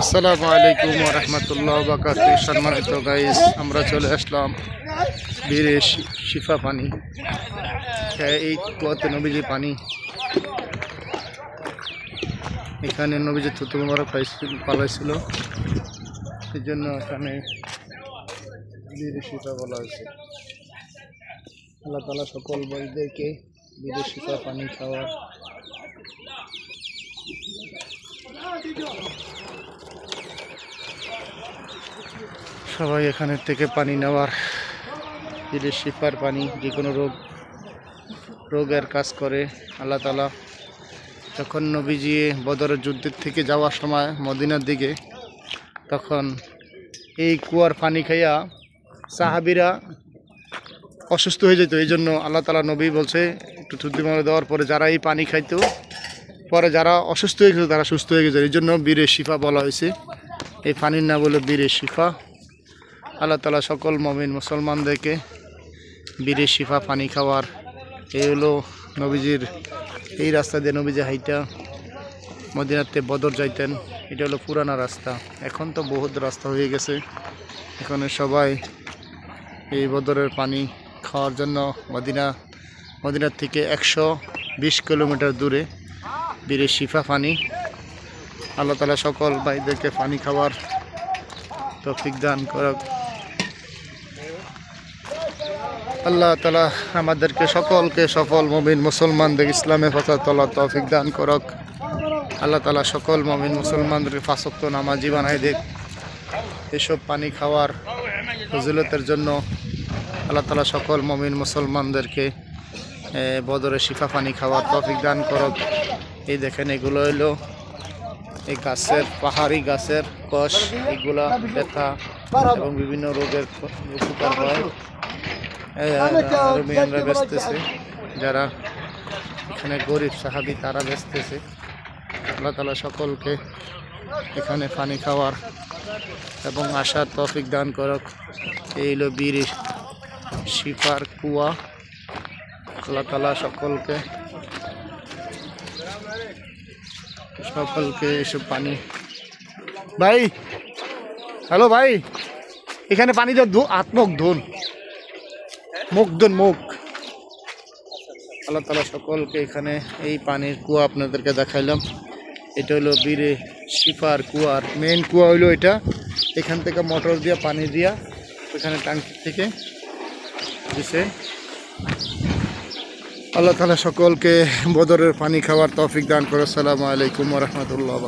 আসসালামু আলাইকুম রহমতুল্লাহ বাকাত সম্মানিত আমরা চলে আসলাম বীরে শিফা পানি। এই কুয়াতে নবীজি পানি। এখানে নবীজি থুতু মারা পাইছিল, পালাইছিল। এই জন্য এখানে বীরে শিফা বলা হয়েছে। আল্লাহ তালা সকল বইদেরকে বীরে শিফা পানি খাওয়ার সবাই এখানের থেকে পানি নেওয়ার বীরে শিফার পানি যে কোনো রোগ, রোগের কাজ করে আল্লাহ তালা যখন নবীজি বদরের যুদ্ধের থেকে যাওয়ার সময় মদিনার দিকে, তখন এই কুয়ার পানি খাইয়া সাহাবিরা অসুস্থ হয়ে যেত। এই জন্য আল্লাহ তালা নবী বলছে, একটু থুদ্দি মারে দেওয়ার পরে যারা এই পানি খাইতো পরে যারা অসুস্থ হয়ে গেছে, তারা সুস্থ হয়ে গেছে। এই জন্য বীরের শিফা বলা হয়েছে। এই পানির না বলে বীরের শিফা। আল্লাহ তালা সকল মমিন মুসলমানদেরকে বীরের শিফা পানি খাওয়ার। এই হলো নবীজির, এই রাস্তা দিয়ে নবীজি হাইটা মদিনাতে বদর যাইতেন। এটা হলো পুরানা রাস্তা। এখন তো বহুত রাস্তা হয়ে গেছে। এখানে সবাই এই বদরের পানি খাওয়ার জন্য মদিনা, মদিনার থেকে একশো বিশ কিলোমিটার দূরে বীরের শিফা পানি আল্লাহ তালা সকল ভাইদেরকে পানি খাওয়ার তৌফিক দান করক। আল্লাহ তালা আমাদেরকে সকলকে সফল মমিন মুসলমানদের ইসলামে ফসা তলা তৌফিক দান করক। আল্লাহ তালা সকল মমিন মুসলমানদের ফাঁসক্ত নামাজি বানাই দেখ এসব পানি খাওয়ার ফজিলতের জন্য আল্লাহ তালা সকল মমিন মুসলমানদেরকে বদরে শিফা পানি খাওয়ার তৌফিক দান করক। এই দেখেন, এগুলো হলো এই গাছের পাহাড়ি গাছের কষ, এগুলা ব্যথা এবং বিভিন্ন রোগের উপকার হয়। এই রোমিয়ানরা বেচতেছে, যারা এখানে গরিব সাহাবি, তারা বেচতেছে। আল্লাহ তালা সকলকে এখানে পানি খাওয়ার এবং আসার তফিক দান করক। এই হলো বীর শিফার কুয়া। আল্লাহ তালা সকলকে সকলকে এসব পানি। ভাই, হ্যালো ভাই, এখানে পানি ধু হাত ধুন। মুখ ধুন, মুখ। আল্লাহ তালা সকলকে এখানে এই পানির কুয়া আপনাদেরকে দেখাইলাম। এটা হলো বীরে শিফার কুয়ার মেন কুয়া হইল এটা। এখান থেকে মোটর দিয়া, পানি দিয়া, ওখানে ট্যাঙ্কি থেকে দিছে। আল্লাহ তালা সকলকে বদরের পানি খাওয়ার তৌফিক দান করে। সালামু আলাইকুম রহমতুল্লাহ